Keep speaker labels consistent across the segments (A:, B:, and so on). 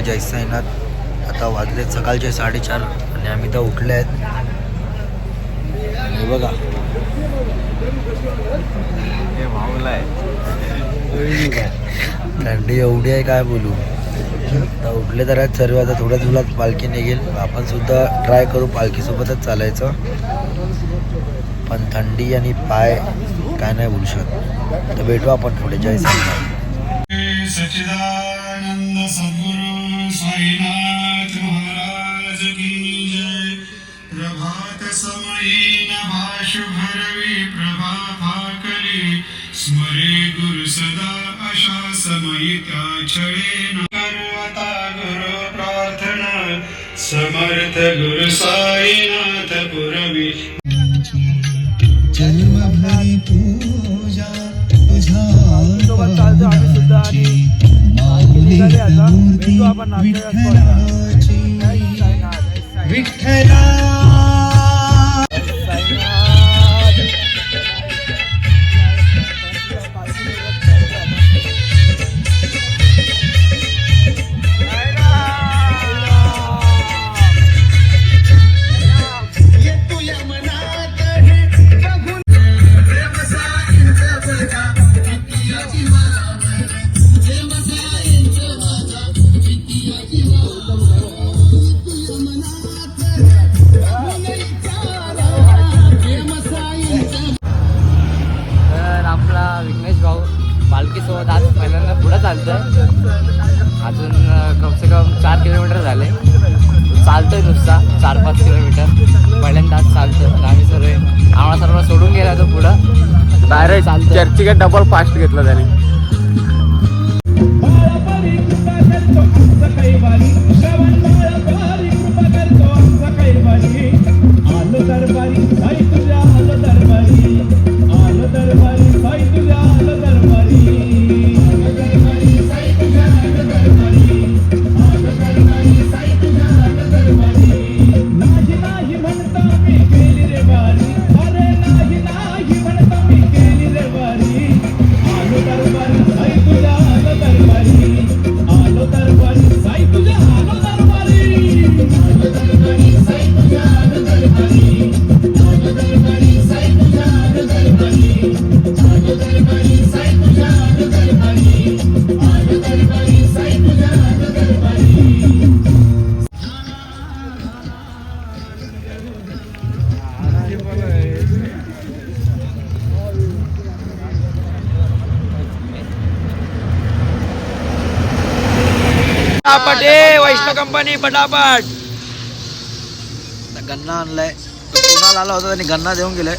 A: जयस साईनाथ आता वाजले सकाळचे साडेचार आणि आम्ही तर उठले आहेत. हे बघा.
B: हे भाऊला आहे.
A: थंडी एवढी आहे काय बोलू? आता उठले तर आहेत सर्व आता थोड्या दिवसात पालखी निघेल. आपण सुद्धा ट्राय करू पालखीसोबतच चालायचं. पण थंडी आणि पाय काय नाही बोलू शकत. तर भेटू आपण पुढे. जय साईनाथ
C: सच्चिदानंद सद्गुरु साईनाथ महाराज की जय। प्रभात समयी नभाशु भरवी प्रभा फाकली स्मरे गुरु सदा अशा समयी त्या छळे करता गुरु प्रार्थना। समर्थ गुरु साईनाथ पुरा। मूर्ती विठ्ठलाची. विठ्ठला
B: तिकीट डबल फास्ट घेतलं त्याने.
A: पटापट आता गन्ना आणलाय. तो पुण्याला आला होता त्यांनी गन्ना देऊन गेलाय.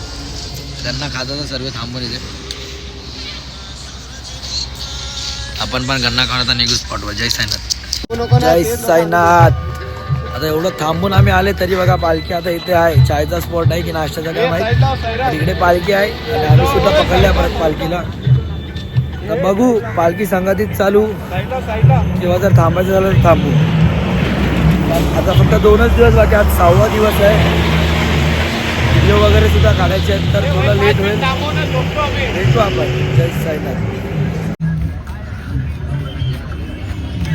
A: गन्ना खाता सर्व थांबून इथे आपण पण गन्ना खाण्याचा निघू स्पॉटवर जय साईनाथ. जय साईनाथ. आता एवढं थांबून आम्ही आले तरी बघा पालखी आता इथे आहे. चायचा स्पॉट आहे की नाश्त्याचा काय माहीत पण इकडे पालखी आहे. आणि आम्ही सुद्धा पकडल्या परत पालखीला. तर बघू पालखी संगतीत चालू. किंवा जर थांबायचं झालं तर थांबू. आता फक्त दोनच दिवस बाकी आज सहावा दिवस आहे. व्हिडिओ वगैरे सुद्धा काढायचे आहेत तर थोडं लेट होईल. भेटू आपण. जय साईनाथ.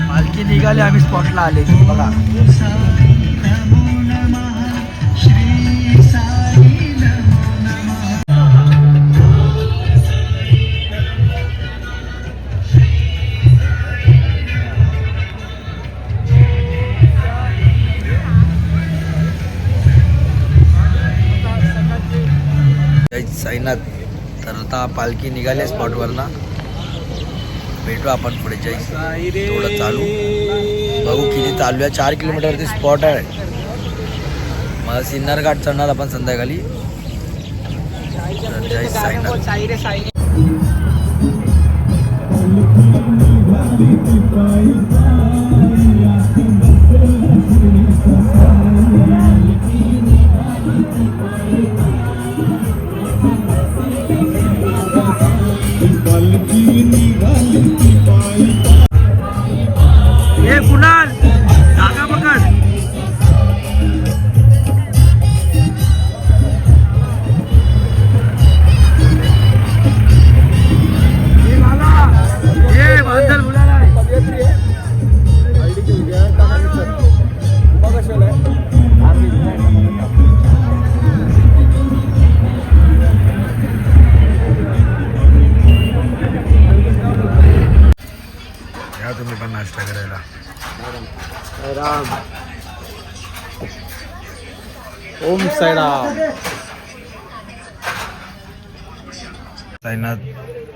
A: पालखी निघाली आम्ही स्पॉटला आले. बघा. साईनाथ. तर आता पालखी निघाली स्पॉटवरनं. भेटू आपण पुढे जय थोडं चालू. बघू किती चालू आहे. चार किलोमीटरवरती स्पॉट आहे. मला सिन्नर घाट चढणार आपण संध्याकाळी. तर जय साईनाथ. कुणाल जागा साईनाथ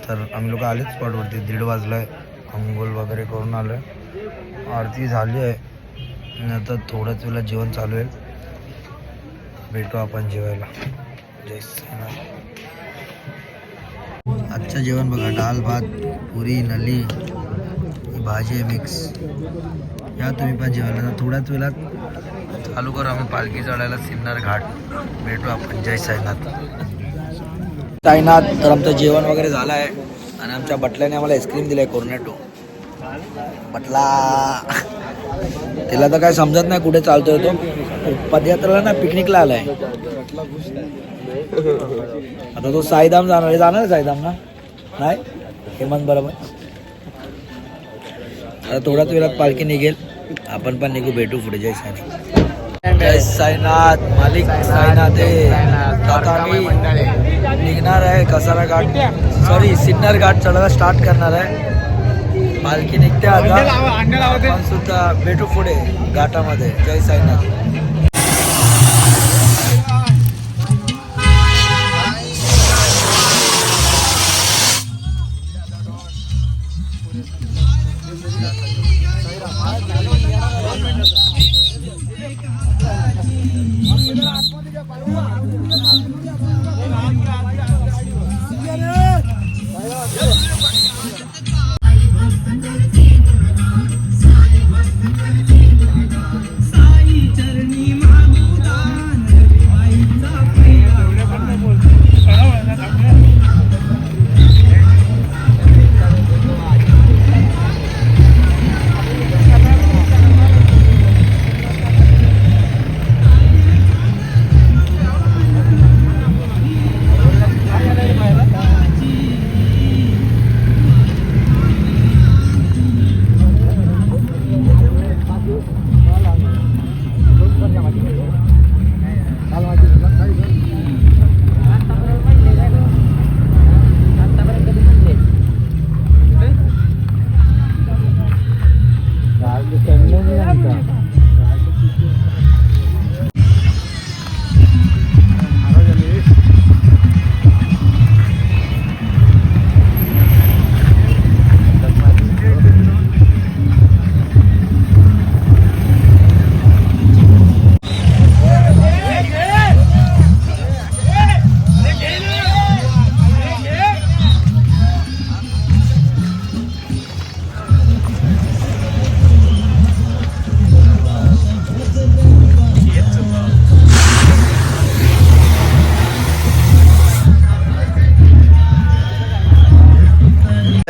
A: तर आम्ही लोक आलेच स्पॉटवरती. दीड वाजलाय. अंघोळ वगैरे करून आलोय. आरती झाली आहे. आणि आता थोड्याच वेळेला जेवण चालू आहे. भेटू आपण जेवायला. जय साईनाथ आजचं जेवण बघा. डाळ भात पुरी नली भाजी मिक्स. या तुम्ही पण जेवायला. थोड्याच वेळात चालू करू आम्ही पालखी चढायला सिन्नर घाट. भेटू आपण. जय साईनाथ. साईनाथ तर आमचं जेवण वगैरे झालं आहे आणि आमच्या बटल्याने आम्हाला आईस्क्रीम दिलाय कोर्नेटो. बटला. तिला तर काय समजत नाही कुठे चालतोय तो. पदयात्रेला ना पिकनिकला आलाय. आता तो साईधाम जाणार आहे. जाणार आहे साईधाम ना? नाही? हेमंत बरोबर. आता थोड्याच वेळात पालखी निघेल. आपण पण निघू भेटू पुढे. जय साईनाथ. जय साईनाथ. मालिक साईनाथ आहे. निघणार आहे कसारा घाट. सॉरी सिन्नर घाट चढायला स्टार्ट करणार आहे. पालखी निघते आता. सुद्धा भेटू पुढे घाटामध्ये. जय साईनाथ.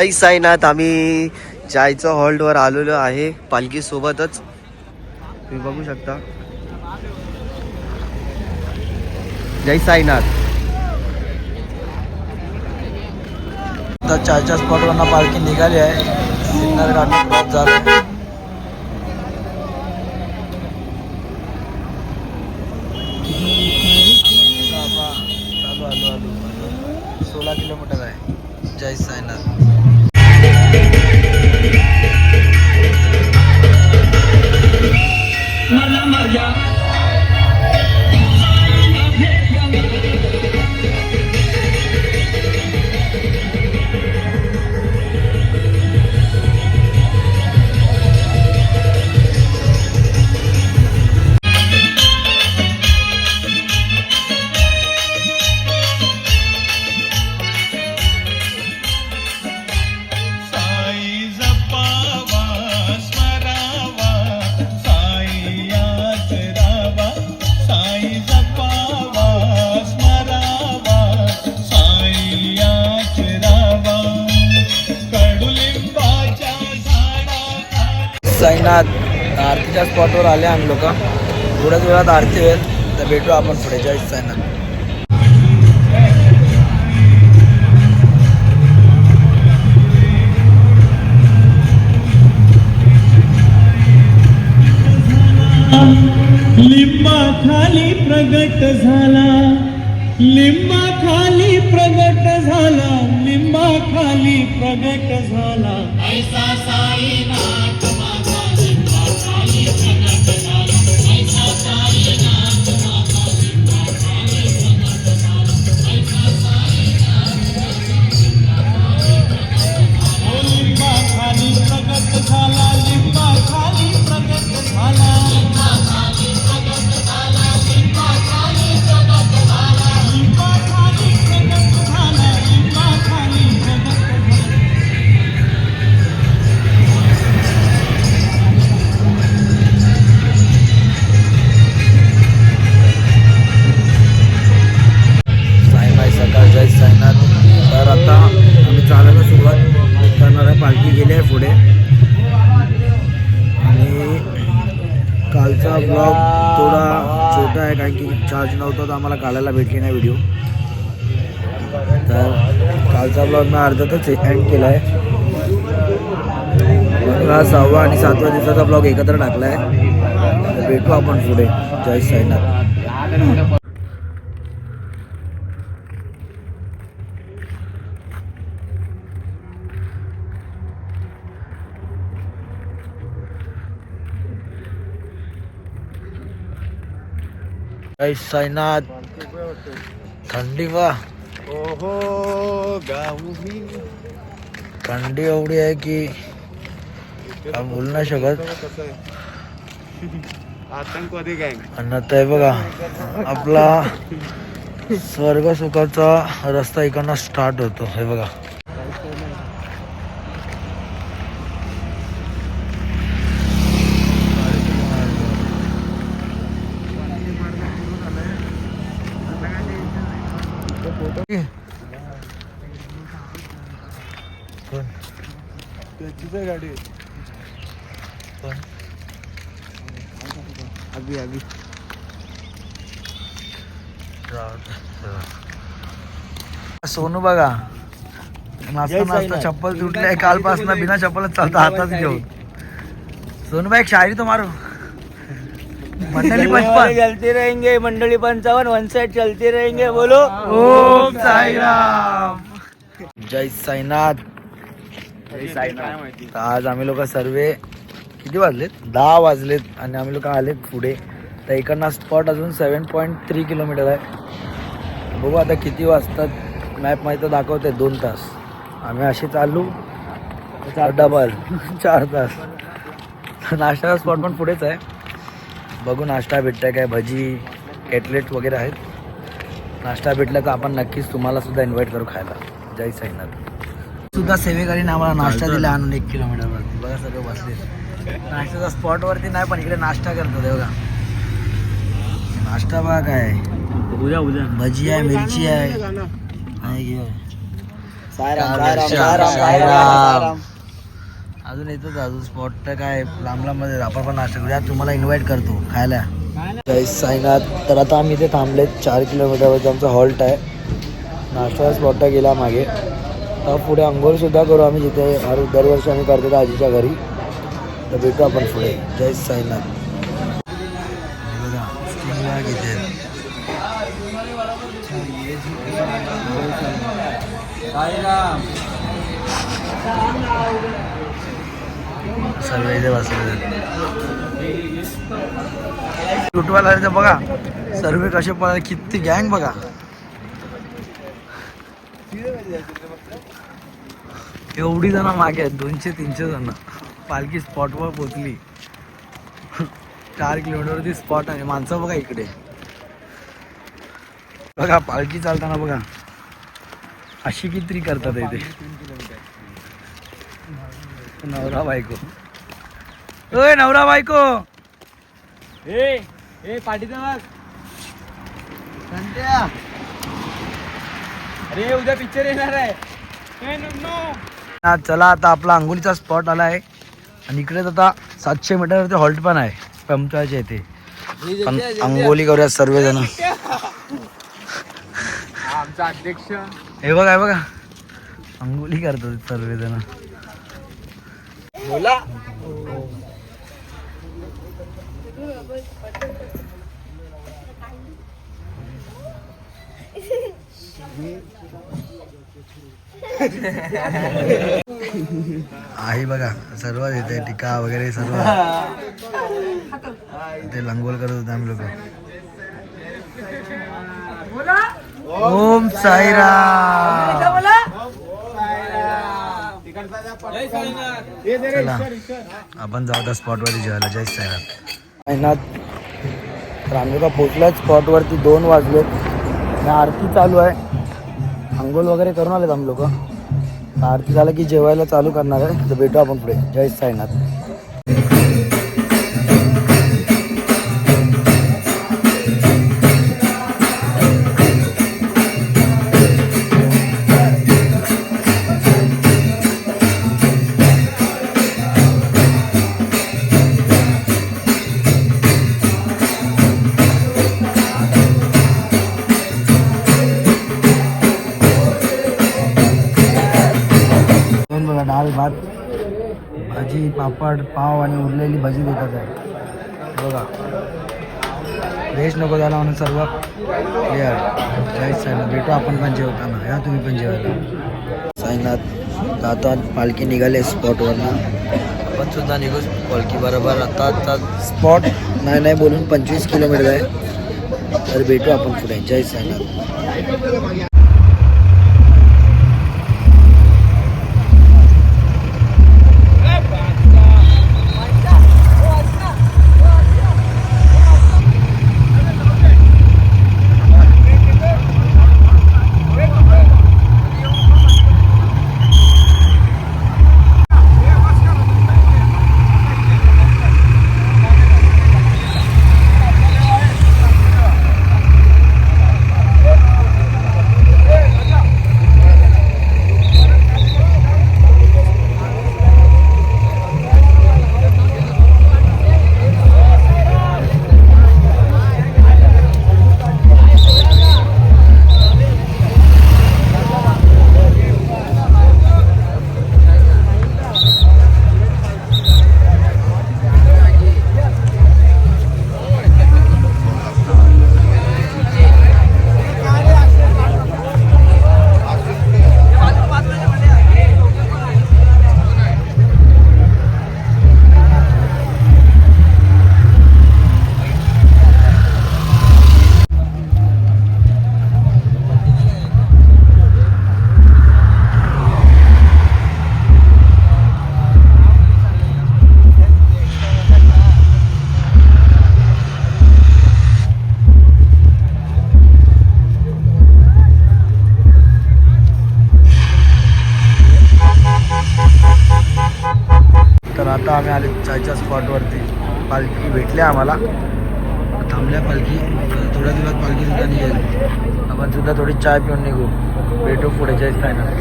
D: जय साईनाथ आम्ही चायच्या हॉल्टवर आलेलो आहे पालखीसोबतच. तुम्ही बघू शकता. जय साईनाथ
A: आता चारच्या स्पॉटवरनं पालखी निघाली आहे. सिन्नर घाट क्रॉस सोळा किलोमीटर आहे. जय साईनाथ. साईनाथ आरतीच्या स्पॉटवर आले आम्ही लोक. थोड्याच वेळात आरती होईल. तर भेटू आपण पुढे. जय साईनाथ.
E: लिंबा खाली प्रगट झाला. लिंबा खाली प्रगट झाला. लिंबा खाली प्रगट झाला. ऐसा साईनाथ
A: चार्ज नव्हता तर आम्हाला काढायला भेटली नाही व्हिडिओ तर कालचा ब्लॉग मी अर्ध्यातच एंड केला आहे सहावा आणि सातव्या दिवसाचा ब्लॉग एकत्र टाकला आहे भेटू आपण पुढे जय साईनाथ. जय साईनाथ थंडी वा। थंडी एवढी आहे की बोलू नाही शकत.
B: आतंकवादी
A: हे बघा आपला स्वर्ग सुखाचा रस्ता इकडनं स्टार्ट होतो. हे बघा.
B: आहे गाडी. अभि अभि
A: सोनू बघा. नाचता नाचता चप्पल तुटली. कालपासून बिना चप्पलच चालतं. हातात घेऊन. सोनू भाई एक शायरी तो मारू. मंडळी पचपन
F: चलते रहेंगे. मंडळी पंचावन्न. वन साइड चलते रहेंगे. बोलो.
A: ओम साईराम. जय साईनाथ. तर आज आम्ही लोक सर्व किती वाजलेत? दहा वाजलेत आणि आम्ही लोक आलेत पुढे. तर इकडनं स्पॉट अजून सेवन पॉईंट थ्री किलोमीटर आहे. बघू आता किती वाजतात. मॅप माहिती दाखवते दोन तास. आम्ही असे चालू. डबल चार तास. नाश्त्याचा स्पॉट पण पुढेच आहे. बघू नाश्ता भेटतंय काय भजी कॅटलेट वगैरे आहेत. नाश्ता भेटला तर आपण नक्कीच तुम्हाला सुद्धा इन्व्हाइट करू खायला. जय साईनाथ. सुद्धा सेवेकरीने आम्हाला नाश्ता दिला आणून एक किलोमीटरवरती बघा सगळं बसले. नाश्त्याच्या स्पॉटवरती नाही पण इकडे नाश्ता करतो ते बघा. नाश्ता बघा काय. आहे.
F: उद्या उद्या.
A: भजी आहे मिरची आहे. हे. अजून येतच अजून स्पॉट तर काय लांब लांबमध्ये आपण पण नाश्ता करूया. तुम्हाला इन्व्हाइट करतो खायला. साईनाथ तर आता आम्ही इथे थांबलेत. चार किलोमीटरवरती आमचा हॉल्ट आहे. नाश्ता स्पॉटला गेला मागे. पुढे आंघोळसुद्धा करू आम्ही जिथे हर दरवर्षी आम्ही करतो आजीच्या घरी. तर भेटू आपण पुढे. जय साईनाथ. हे इथे सर्व इथे तर बघा सर्व कसे पळाले किती गँग बघा. एवढी जण मागे आहेत दोनशे तीनशे जण. पालखी स्पॉटवर पोचली चार किलोमीटरवरती स्पॉट आहे. माणसं बघा इकडे. बघा पालखी चालताना बघा. अशी किती करतात इथे. नवरा बायको. ओय नवरा बायको!
F: ए ए पाठीचा अरे उद्या पिक्चर येणार आहे.
A: हा, चला आता आपला अंघोलीचा स्पॉट आला आहे. आणि इकडेच आता सातशे मीटरवरती हॉल्ट पण आहे पंचायतच्या इथे. पण अंघोली करूया सर्वजण.
F: आमचा अध्यक्ष.
A: हे बघा हे बघा. अंघोली करतात सर्वजण.
F: बोला.
A: आहे बघा सर्व इथे टिका वगैरे सर्व. इथे लंगोल करत होते आम्ही लोक. ओम साईराम. चला आपण जाऊ त्या स्पॉटवरती जेवायला. जय साईनाथ साईनाथ तर आम्ही का पोचल्याच स्पॉटवरती दोन वाजलेत आणि आरती चालू आहे. आंघोळ वगैरे करून आलेत आम्ही लोक. आरती झालं की जेवायला चालू करणार आहे. तर भेटू आपण पुढे. जय साईनाथ. पाव आणि उरलेली भाजी देतात आहे. बघा. व्हेज नको झाला म्हणून सर्व क्लिअर जय साईनाथ. भेटू आपण पण जेवताना. या तुम्ही पण जेवायला. साईनाथ आता पालखी निघाले स्पॉटवरनं आपण सुद्धा निघू पालखी बरोबर. आता आता स्पॉट नाही नाही बोलून पंचवीस किलोमीटर आहे. तर भेटू आपण पुढे. जय साईनाथ. आता आम्ही आले चायच्या स्पॉटवरती. पालखी भेटली आम्हाला. थांबल्या पालखी थोड्या दिवसात पालखी सुद्धा निघेल. आपण सुद्धा थोडी चाय पिऊन निघू. भेटू पुढे जय साईनाथ.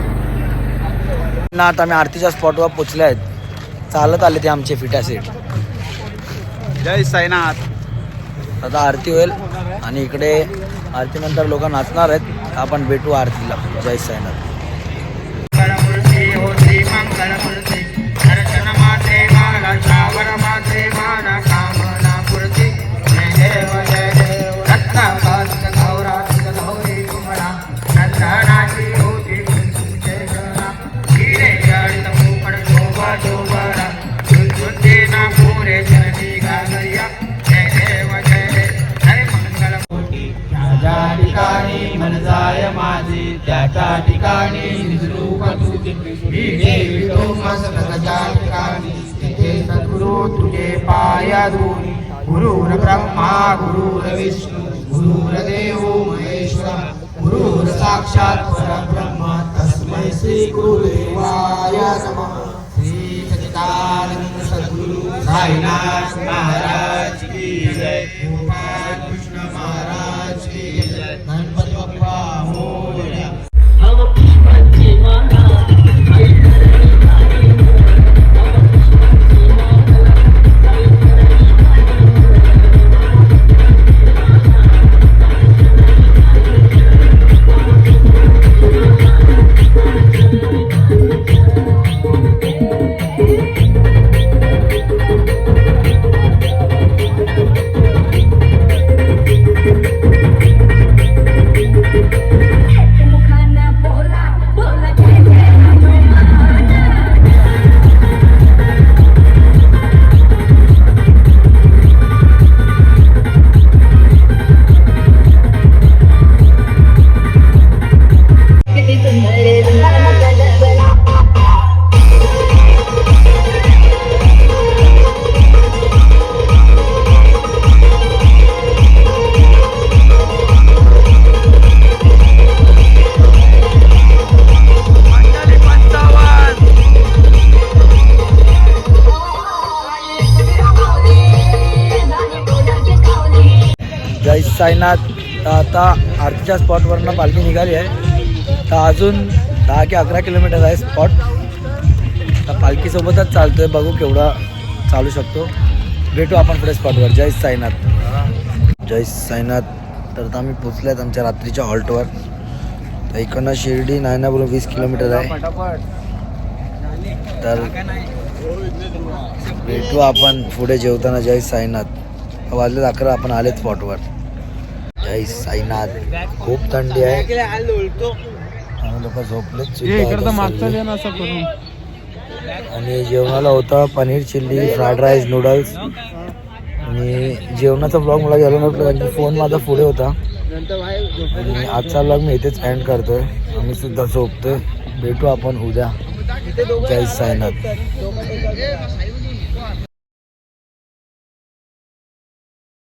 A: ना आता आम्ही आरतीच्या स्पॉटवर पोचले आहेत. चालत आले ते आमचे फिटा सेट.
G: जय साईनाथ.
A: आता आरती होईल आणि इकडे आरतीनंतर लोक नाचणार आहेत. आपण भेटू आरतीला. जय साईनाथ.
G: ठिकाणी निजरूप तुझे मी देवितो मस्तक ज्या ठिकाणी तिथे सद्गुरु तुझे पाया दोन्ही गुरुर ब्रह्मा गुरुर विष्णू गुरुर्देव महेश्वर गुरुर साक्षात परब्रह्म तस्मै श्री गुरुदेवाय नमः। श्री सचिदानंद सद्गुरु साईनाथ महाराज की जय।
A: त्या स्पॉटवरनं पालखी निघाली आहे. तर अजून दहा की अकरा किलोमीटर आहे स्पॉट. तर पालखीसोबतच चालतोय बघू केवढा चालू शकतो. भेटू आपण पुढे स्पॉटवर. जय साईनाथ. जय साईनाथ. तर आता आम्ही पोचले आहेत आमच्या रात्रीच्या हॉल्टवर. तर इकडनं शिर्डी नाही बोलून वीस किलोमीटर आहे. तर भेटू आपण पुढे जेवताना जय साईनाथ. वाजलेत अकरा आपण आले स्पॉटवर. जय साईनाथ. खूप थंडी आहे. आम्ही लोक. आणि जेवणाला होता paneer chilli fried rice noodles. आणि जेवणाचा ब्लॉग मला घ्यायला नव्हतं कारण की फोन माझा पुढे होता. आणि आजचा ब्लॉग मी इथेच एंड करतोय. आम्ही सुद्धा झोपतोय. भेटू आपण उद्या. जय साईनाथ.